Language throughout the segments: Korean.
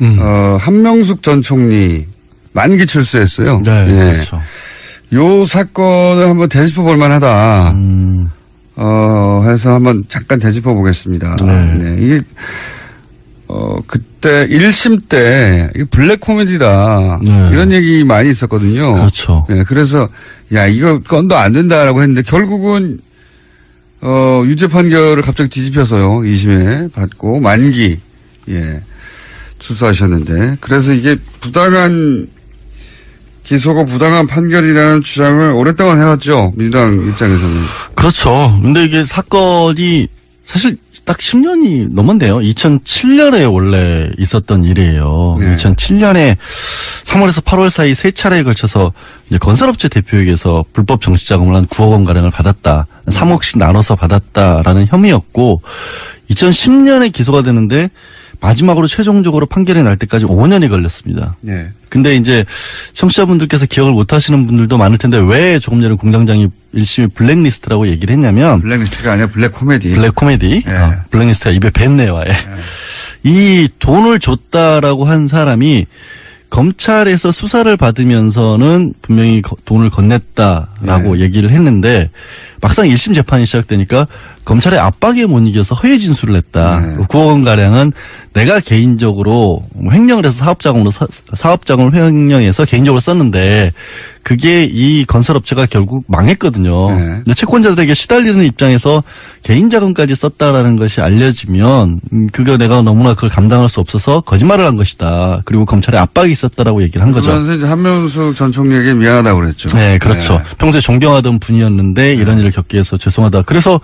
음. 어, 한명숙 전 총리 만기 출소했어요. 네, 예. 그렇죠. 요 사건을 한번 되짚어 볼 만하다. 음, 어, 해서 한번 잠깐 되짚어 보겠습니다. 네. 이게, 어, 그때 1심 때, 이게 블랙 코미디다. 네. 이런 얘기 많이 있었거든요. 그렇죠. 예, 그래서, 야, 이거 건도 안 된다라고 했는데, 결국은, 어, 유죄 판결을 갑자기 뒤집혀서요. 2심에 받고, 만기, 예, 출소하셨는데. 그래서 이게 부당한 기소가 부당한 판결이라는 주장을 오랫동안 해왔죠. 민주당 입장에서는. 그렇죠. 근데 이게 사건이 사실 딱 10년이 넘었네요. 2007년에 원래 있었던 일이에요. 네. 2007년에 3월에서 8월 사이 세 차례에 걸쳐서 이제 건설업체 대표에게서 불법 정치자금을 한 9억 원 가량을 받았다. 3억씩 나눠서 받았다라는 혐의였고 2010년에 기소가 되는데 마지막으로 최종적으로 판결이 날 때까지 5년이 걸렸습니다. 네. 근데 이제 청취자분들께서 기억을 못 하시는 분들도 많을 텐데 왜 조금 전에 공장장이 일심이 블랙리스트라고 얘기를 했냐면 블랙리스트가 아니라 블랙 코미디. 블랙 코미디 예. 어, 블랙리스트가 입에 뱉네요 아예 이 돈을 줬다라고 한 사람이 검찰에서 수사를 받으면서는 분명히 거- 돈을 건넸다라고 네. 얘기를 했는데 막상 1심 재판이 시작되니까 검찰의 압박에 못 이겨서 허위 진술을 했다. 네. 9억 원 가량은 내가 개인적으로 뭐 횡령을 해서 사업자금으로 사, 사업자금을 횡령해서 개인적으로 썼는데 그게 이 건설업체가 결국 망했거든요. 네. 근데 채권자들에게 시달리는 입장에서 개인 자금까지 썼다라는 것이 알려지면 음, 그거 내가 너무나 그걸 감당할 수 없어서 거짓말을 한 것이다. 그리고 검찰에 압박이 있었다라고 얘기를 한 거죠. 그러면서 이제 한명숙 전 총리에게 미안하다고 그랬죠. 네, 그렇죠. 네. 평소에 존경하던 분이었는데 이런 일을 겪게 해서 죄송하다. 그래서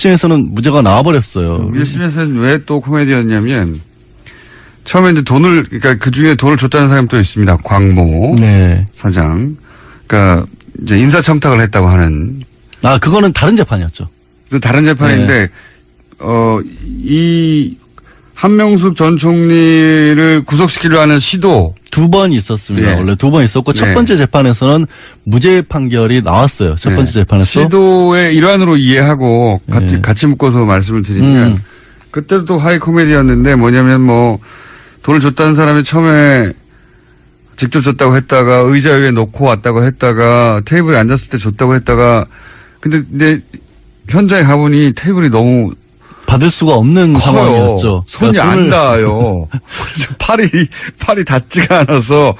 1심에서는 무죄가 나와버렸어요. 1심에서는 왜 또 코미디였냐면 처음에 이제 돈을 그러니까 그 중에 돈을 줬다는 사람이 또 있습니다. 광모 네. 사장. 그러니까 이제 인사 청탁을 했다고 하는 아, 그거는 다른 재판이었죠. 또 다른 재판인데 어이 한명숙 전 총리를 구속시키려 하는 시도 두 번 있었습니다. 네. 원래 두 번 있었고 첫 네. 번째 재판에서는 무죄 판결이 나왔어요. 첫 번째 네. 재판에서. 시도의 일환으로 이해하고 같이 네. 같이 묶어서 말씀을 드리면 음. 그때도 또 하이 코미디였는데 뭐냐면 뭐 돈을 줬다는 사람이 처음에 직접 줬다고 했다가 의자 위에 놓고 왔다고 했다가 테이블에 앉았을 때 줬다고 했다가 근데 근데 현장에 가보니 테이블이 너무 받을 수가 없는 커요. 상황이었죠. 손이 그러니까 안 닿아요. 팔이 팔이 닿지가 않아서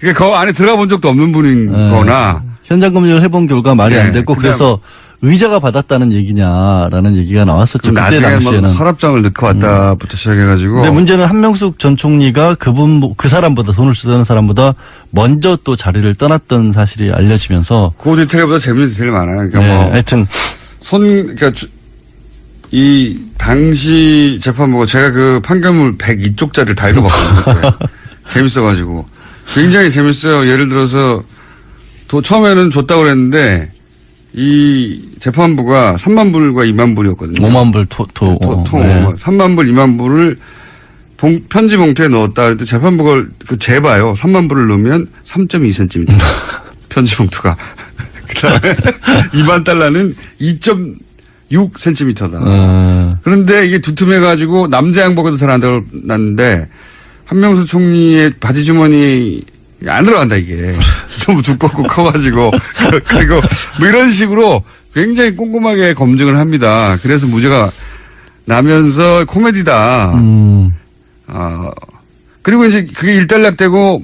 이게 그 안에 들어가 본 적도 없는 분인 네. 거나 현장 검증을 해본 결과 말이 네, 안 됐고 그래서 의자가 받았다는 얘기냐라는 얘기가 나왔었죠. 좀 그때 뭐 당시에는. 음. 서랍장을 넣고 왔다부터 시작해가지고 근데 문제는 한명숙 전 총리가 그분 그 사람보다 돈을 쓰던 사람보다 먼저 또 자리를 떠났던 사실이 알려지면서 그 디테일보다 재밌는 디테일 많아요. 그러니까 네, 뭐 하여튼 손, 그러니까 주- 이 당시 재판부가 제가 그 판결문 102쪽짜리를 다 읽어봤거든요. 재밌어가지고 굉장히 재밌어요. 예를 들어서 도 처음에는 줬다고 그랬는데 이 재판부가 3만 불과 2만 불이었거든요. 5만 불 토, 토, 통, 어, 통 네. 3만 불, 2만 불을 봉- 편지 봉투에 넣었다. 그랬더니 재판부가 그 재봐요. 3만 불을 넣으면 3.2cm. 편지 봉투가. 그 다음에 2만 달러는 2.6cm다. 어, 그런데 이게 두툼해가지고 남자 양복에도 잘 안 들어갔는데 한명수 총리의 바지 주머니 안 들어간다 이게 너무 두껍고 커가지고 그리고 뭐 이런 식으로 굉장히 꼼꼼하게 검증을 합니다. 그래서 무죄가 나면서 코미디다. 음, 아 그리고 이제 그게 일단락되고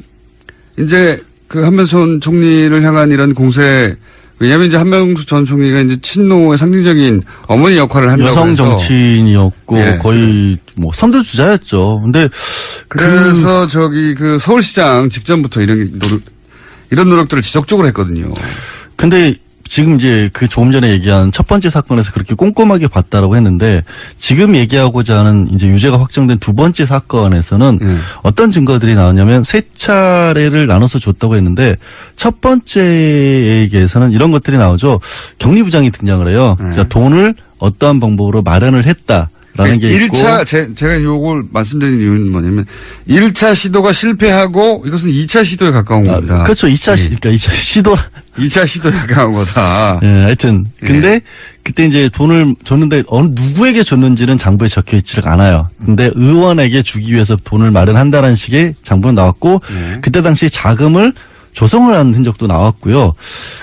이제 그 한명수 총리를 향한 이런 공세 왜냐하면 이제 한명수 전 총리가 이제 친노의 상징적인 어머니 역할을 한다고 여성 해서 정치인이었고 예. 거의 뭐 선두 주자였죠. 근데 그래서 저기 그 서울시장 직전부터 이런 게 노력 이런 노력들을 지속적으로 했거든요. 근데 지금 이제 그 조금 전에 얘기한 첫 번째 사건에서 그렇게 꼼꼼하게 봤다라고 했는데 지금 얘기하고자 하는 이제 유죄가 확정된 두 번째 사건에서는 예. 어떤 증거들이 나왔냐면 세 차례를 나눠서 줬다고 했는데 첫 번째에게서는 이런 것들이 나오죠. 격리부장이 등장을 해요. 네. 그러니까 돈을 어떠한 방법으로 마련을 했다 라는 게 있고 1차 제, 제가 요걸 말씀드린 이유는 뭐냐면 1차 시도가 실패하고 이것은 2차 시도에 가까운 아, 겁니다. 그렇죠. 2차 시, 예. 그러니까 2차 시도 2차 시도 약간 거다. 예, 하여튼 예. 근데 그때 이제 돈을 줬는데 어느 누구에게 줬는지는 장부에 적혀 있지가 않아요. 근데 의원에게 주기 위해서 돈을 마련한다는 식의 장부는 나왔고 예. 그때 당시 자금을 조성을 한 흔적도 나왔고요.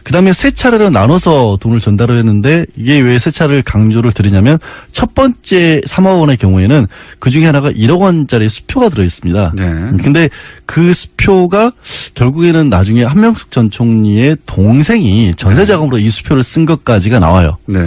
그다음에 세 차례로 나눠서 돈을 전달을 했는데 이게 왜 세 차례를 강조를 드리냐면 첫 번째 3억 원의 경우에는 그 중에 하나가 1억 원짜리 수표가 들어 있습니다. 네. 근데 그 수표가 결국에는 나중에 한명숙 전 총리의 동생이 전세 자금으로 이 수표를 쓴 것까지가 나와요. 네.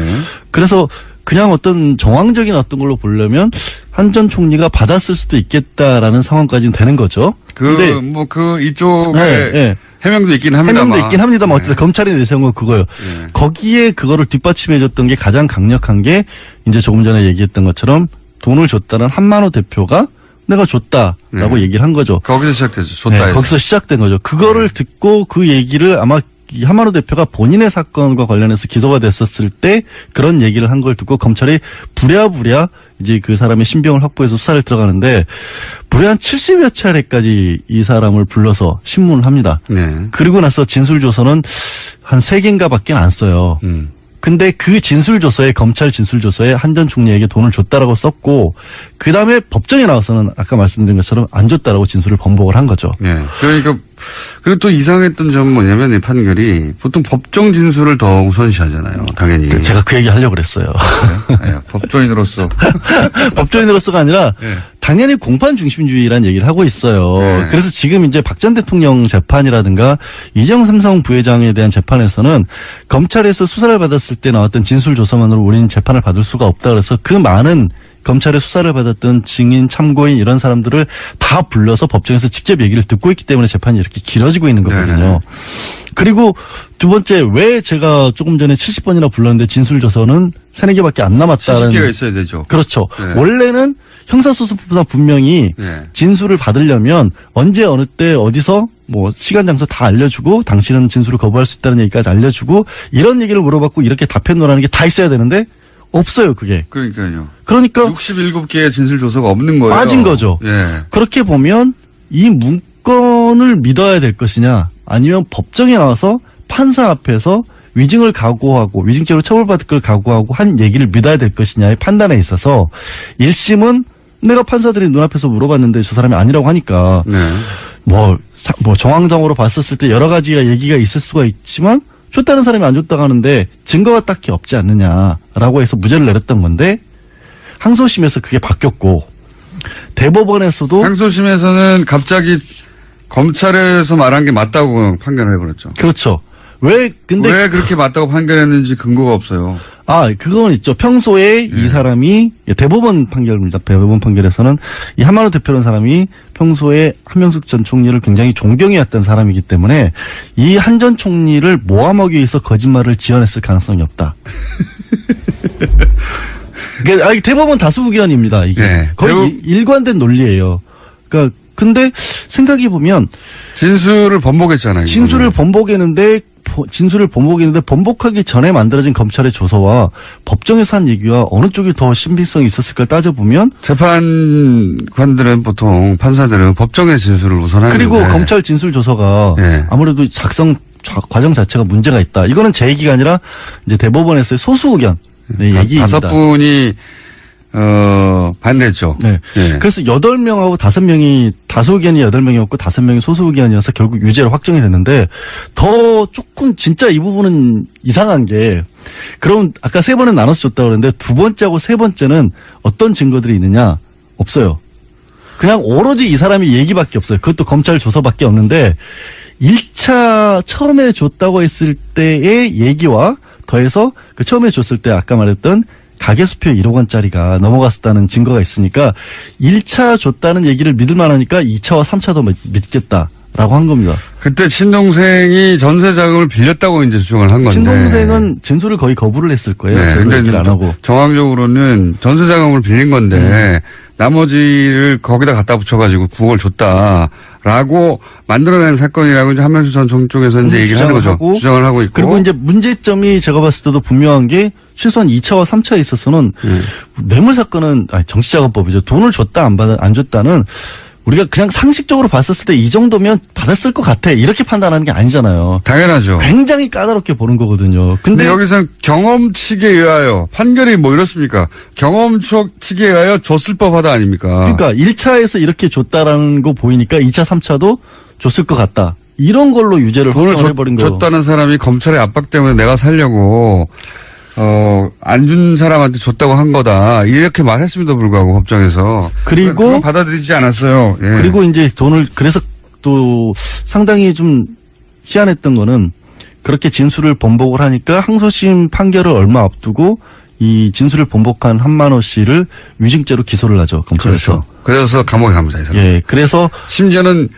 그래서 그냥 어떤 정황적인 어떤 걸로 보려면 한 전 총리가 받았을 수도 있겠다라는 상황까지는 되는 거죠. 근데 그, 뭐, 그, 이쪽에 네, 네. 해명도 있긴 합니다만. 해명도 있긴 합니다만 네. 어쨌든 검찰이 내세운 건 그거예요. 네. 거기에 그거를 뒷받침해줬던 게 가장 강력한 게 이제 조금 전에 얘기했던 것처럼 돈을 줬다는 한만호 대표가 내가 줬다라고 네. 얘기를 한 거죠. 거기서 시작됐죠. 줬다 네. 거기서 시작된 거죠. 그거를 듣고 그 얘기를 아마 이 한만호 대표가 본인의 사건과 관련해서 기소가 됐었을 때 그런 얘기를 한 걸 듣고 검찰이 부랴부랴 이제 그 사람의 신병을 확보해서 수사를 들어가는데 무려 한 70여 차례까지 이 사람을 불러서 신문을 합니다. 네. 그리고 나서 진술 조서는 한세 개인가 밖에 안 써요. 음. 근데 그 진술 조서에 검찰 진술 조서에 한 전 총리에게 돈을 줬다라고 썼고 그 다음에 법정에 나와서는 아까 말씀드린 것처럼 안 줬다라고 진술을 번복을 한 거죠. 네. 그러니까, 그리고 또 이상했던 점은 뭐냐면 이 판결이 보통 법정 진술을 더 우선시하잖아요. 당연히. 제가 그 얘기 하려고 그랬어요. 네, 법조인으로서. 법조인으로서가 아니라 네. 당연히 공판 중심주의라는 얘기를 하고 있어요. 네. 그래서 지금 이제 박 전 대통령 재판이라든가 이정 삼성 부회장에 대한 재판에서는 검찰에서 수사를 받았을 때 나왔던 진술 조서만으로 우리는 재판을 받을 수가 없다 그래서 그 많은 검찰의 수사를 받았던 증인, 참고인 이런 사람들을 다 불러서 법정에서 직접 얘기를 듣고 있기 때문에 재판이 이렇게 길어지고 있는 거거든요. 네네. 그리고 두 번째 왜 제가 조금 전에 70번이나 불렀는데 진술 조서는 세네 개밖에 안 남았다는 70개가 있어야 되죠. 그렇죠. 네. 원래는 형사소송법상 분명히 네. 진술을 받으려면 언제 어느 때 어디서 뭐 시간 장소 다 알려주고 당신은 진술을 거부할 수 있다는 얘기까지 알려주고 이런 얘기를 물어봤고 이렇게 답변노라는 게 다 있어야 되는데 없어요 그게. 그러니까요. 그러니까 67개의 진술 조서가 없는 거예요. 빠진 거죠. 예. 그렇게 보면 이 문건을 믿어야 될 것이냐 아니면 법정에 나와서 판사 앞에서 위증을 각오하고 위증죄로 처벌받을 걸 각오하고 한 얘기를 믿어야 될 것이냐의 판단에 있어서 1심은 내가 판사들이 눈앞에서 물어봤는데 저 사람이 아니라고 하니까 네. 뭐, 사- 뭐 정황적으로 봤었을 때 여러 가지가 얘기가 있을 수가 있지만 줬다는 사람이 안 줬다고 하는데 증거가 딱히 없지 않느냐라고 해서 무죄를 내렸던 건데 항소심에서 그게 바뀌었고 대법원에서도 항소심에서는 갑자기 검찰에서 말한 게 맞다고 판결을 해버렸죠. 그렇죠. 왜 근데 왜 그렇게 맞다고 판결했는지 근거가 없어요. 아 그건 있죠. 평소에 네. 이 사람이 대법원 판결입니다. 대법원 판결에서는 이 한만호 대표라는 사람이 평소에 한명숙 전 총리를 굉장히 존경해왔던 사람이기 때문에 이 한 전 총리를 모함하기 위해서 거짓말을 지어냈을 가능성이 없다. 그러니까 아, 대법원 다수 의견입니다. 이게 네. 거의 대부- 일- 일관된 논리예요. 그러니까 근데 생각해 보면 진술을 번복했잖아요. 진술을. 번복했는데 보- 진술을 번복했는데 번복하기 전에 만들어진 검찰의 조서와 법정에서 한 얘기와 어느 쪽이 더 신빙성이 있었을까 따져보면 재판관들은 보통 판사들은 법정의 진술을 우선하는데 그리고 검찰 진술 조서가 네. 아무래도 작성 자- 과정 자체가 문제가 있다. 이거는 제 얘기가 아니라 이제 대법원에서의 소수 의견 네, 다- 얘기입니다. 다섯 분이 어 반대했죠. 네. 예. 그래서 여덟 명하고 다섯 명이 다수 의견이 여덟 명이었고 다섯 명이 소수 의견이어서 결국 유죄로 확정이 됐는데 더 조금 진짜 이 부분은 이상한 게 그럼 아까 세 번은 나눠서 줬다고 그랬는데 두 번째하고 세 번째는 어떤 증거들이 있느냐 없어요. 그냥 오로지 이 사람이 얘기밖에 없어요. 그것도 검찰 조서밖에 없는데 1차 처음에 줬다고 했을 때의 얘기와 더해서 그 처음에 줬을 때 아까 말했던 가계수표 1억 원짜리가 넘어갔었다는 증거가 있으니까 1차 줬다는 얘기를 믿을 만하니까 2차와 3차도 믿겠다 라고 한 겁니다. 그때 친동생이 전세 자금을 빌렸다고 이제 주장을 한 건데. 친동생은 진술을 거의 거부를 했을 거예요. 네, 저희가 얘기를 안 하고. 정황적으로는 전세 자금을 빌린 건데 음. 나머지를 거기다 갖다 붙여가지고 9억을 줬다라고 만들어낸 사건이라고 이제 한명수 전 총 쪽에서 이제 음, 얘기를 하는 거죠. 주장을 하고 주장을 하고 있고. 그리고 이제 문제점이 제가 봤을 때도 분명한 게 최소한 2차와 3차에 있어서는 네. 뇌물 사건은 아니 정치자금법이죠. 돈을 줬다 안 받아 안 줬다는 우리가 그냥 상식적으로 봤었을 때 이 정도면 받았을 것 같아 이렇게 판단하는 게 아니잖아요. 당연하죠. 굉장히 까다롭게 보는 거거든요. 근데 근데 여기서는 경험칙에 의하여 판결이 뭐 이렇습니까? 경험칙에 의하여 줬을 법하다 아닙니까? 그러니까 1차에서 이렇게 줬다라는 거 보이니까 2차, 3차도 줬을 것 같다. 이런 걸로 유죄를 돈을 확정을 줬- 해버린 거예요. 줬다는 사람이 검찰의 압박 때문에 내가 살려고 어, 안 준 사람한테 줬다고 한 거다. 이렇게 말했음에도 불구하고 법정에서 그리고 받아들이지 않았어요. 예. 그리고 이제 돈을 그래서 또 상당히 좀 희한했던 거는 그렇게 진술을 번복을 하니까 항소심 판결을 얼마 앞두고 이 진술을 번복한 한만호 씨를 위증죄로 기소를 하죠 검찰에서. 그렇죠. 그래서 감옥에 갑니다. 이 사람. 예, 그래서 심지어는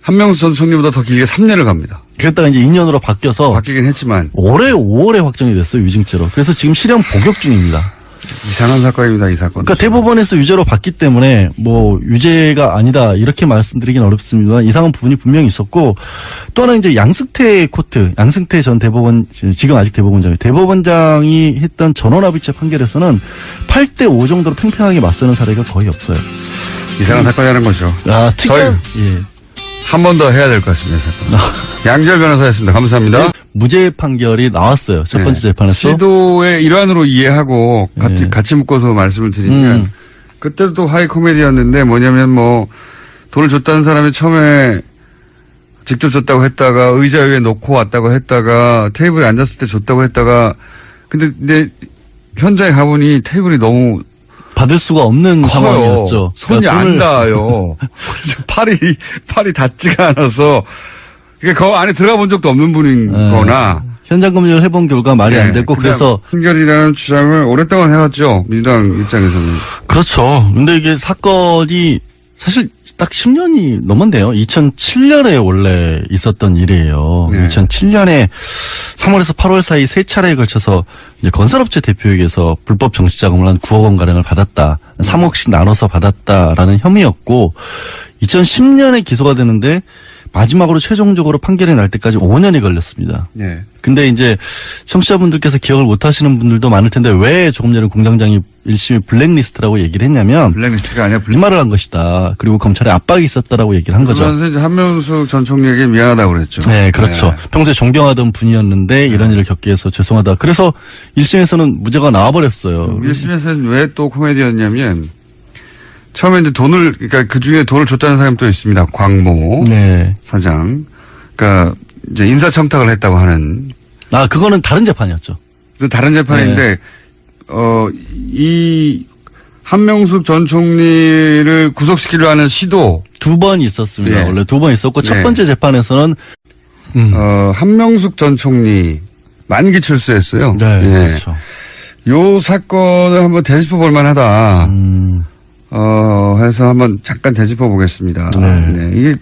한명수 전 총리보다 더 길게 3년을 갑니다. 그랬다가 이제 2년으로 바뀌어서 바뀌긴 했지만 올해 5월에 확정이 됐어요 위증죄로. 그래서 지금 실형 복역 중입니다. 이상한 사건입니다. 이 사건. 그러니까 대법원에서 유죄로 봤기 때문에 뭐 유죄가 아니다 이렇게 말씀드리긴 어렵습니다만 이상한 부분이 분명히 있었고 또 하나 이제 양승태 코트 양승태 전 대법원 지금 아직 대법원장이 대법원장이 했던 전원합의체 판결에서는 8대 5 정도로 팽팽하게 맞서는 사례가 거의 없어요. 이상한 사건이라는 거죠. 아 특이한 예. 한 번 더 해야 될 것 같습니다. 이 사건. 양지열 변호사였습니다. 감사합니다. 무죄 판결이 나왔어요 첫 번째 네. 재판에서 시도의 일환으로 이해하고 같이 네. 같이 묶어서 말씀을 드리면 음. 그때도 또 하이 코미디였는데 뭐냐면 뭐 돈을 줬다는 사람이 처음에 직접 줬다고 했다가 의자 위에 놓고 왔다고 했다가 테이블에 앉았을 때 줬다고 했다가 근데 근데 현장에 가보니 테이블이 너무 받을 수가 없는 커요. 상황이었죠. 손이 그러니까 안 닿아요. 팔이 팔이 닿지가 않아서 그러니까 그 안에 들어가 본 적도 없는 분인거나 현장 검증을 해본 결과 말이 안 됐고 그래서 판결이라는 주장을 오랫동안 해왔죠 민주당 입장에서는 그렇죠. 근데 이게 사건이 사실 딱 10년이 넘었네요. 2007년에 원래 있었던 일이에요. 네. 2007년에 3월에서 8월 사이 세 차례에 걸쳐서 이제 건설업체 대표에게서 불법 정치 자금을 한 9억 원 가량을 받았다. 3억씩 나눠서 받았다라는 혐의였고 2010년에 기소가 되는데 마지막으로 최종적으로 판결이 날 때까지 5년이 걸렸습니다. 네. 근데 이제 청취자분들께서 기억을 못 하시는 분들도 많을 텐데 왜 조금 전에 공장장이 1심이 블랙리스트라고 얘기를 했냐면 블랙리스트가 아니라 블랙 거짓말을 한 것이다. 그리고 검찰에 압박이 있었다라고 얘기를 한 거죠. 그러면서 이제 한명숙 전 총리에게 미안하다고 그랬죠. 네, 그렇죠. 네. 평소에 존경하던 분이었는데 이런 일을 겪게 해서 죄송하다. 그래서 1심에서는 무죄가 나와버렸어요. 1심에서는 왜 또 코미디였냐면 처음에 이제 돈을 그러니까 그 중에 돈을 줬다는 사람이 또 있습니다. 광모 네. 사장. 그러니까 이제 인사 청탁을 했다고 하는 아, 그거는 다른 재판이었죠. 또 다른 재판인데 네. 어이 한명숙 전 총리를 구속시키려 하는 시도 두 번 있었습니다. 예. 원래 두 번 있었고 첫 네. 번째 재판에서는 음. 어 한명숙 전 총리 만기 출소했어요. 네, 예. 그렇죠. 요 사건을 한번 되짚어 볼 만하다. 음, 어, 해서 한번 잠깐 되짚어 보겠습니다. 네. 이게,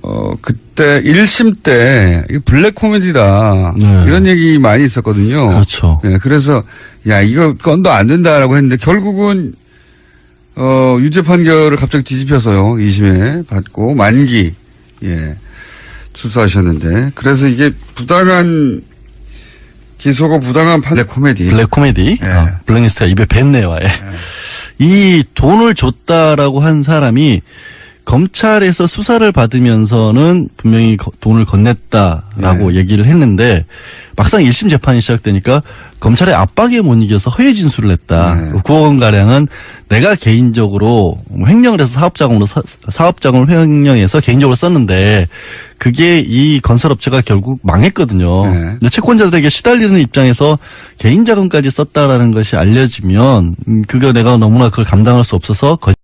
어, 그때 1심 때, 이게 블랙 코미디다. 네. 이런 얘기 많이 있었거든요. 그렇죠. 네, 그래서, 야, 이거 건도 안 된다라고 했는데, 결국은, 어, 유죄 판결을 갑자기 뒤집혀서요. 2심에 받고, 만기, 예, 출소하셨는데, 그래서 이게 부당한, 기소가 부당한 판, 블랙 코미디. 블랙 코미디. 예. 아, 블랙리스트가 입에 뱉네요, 아예. 이 돈을 줬다라고 한 사람이 검찰에서 수사를 받으면서는 분명히 거- 돈을 건넸다라고 네. 얘기를 했는데 막상 1심 재판이 시작되니까 검찰의 압박에 못 이겨서 허위 진술을 했다. 네. 9억 원 가량은 내가 개인적으로 횡령을 해서 사업자금으로 사, 사업자금을 횡령해서 개인적으로 썼는데 그게 이 건설업체가 결국 망했거든요. 네. 근데 채권자들에게 시달리는 입장에서 개인 자금까지 썼다라는 것이 알려지면 음, 그거 내가 너무나 그걸 감당할 수 없어서 거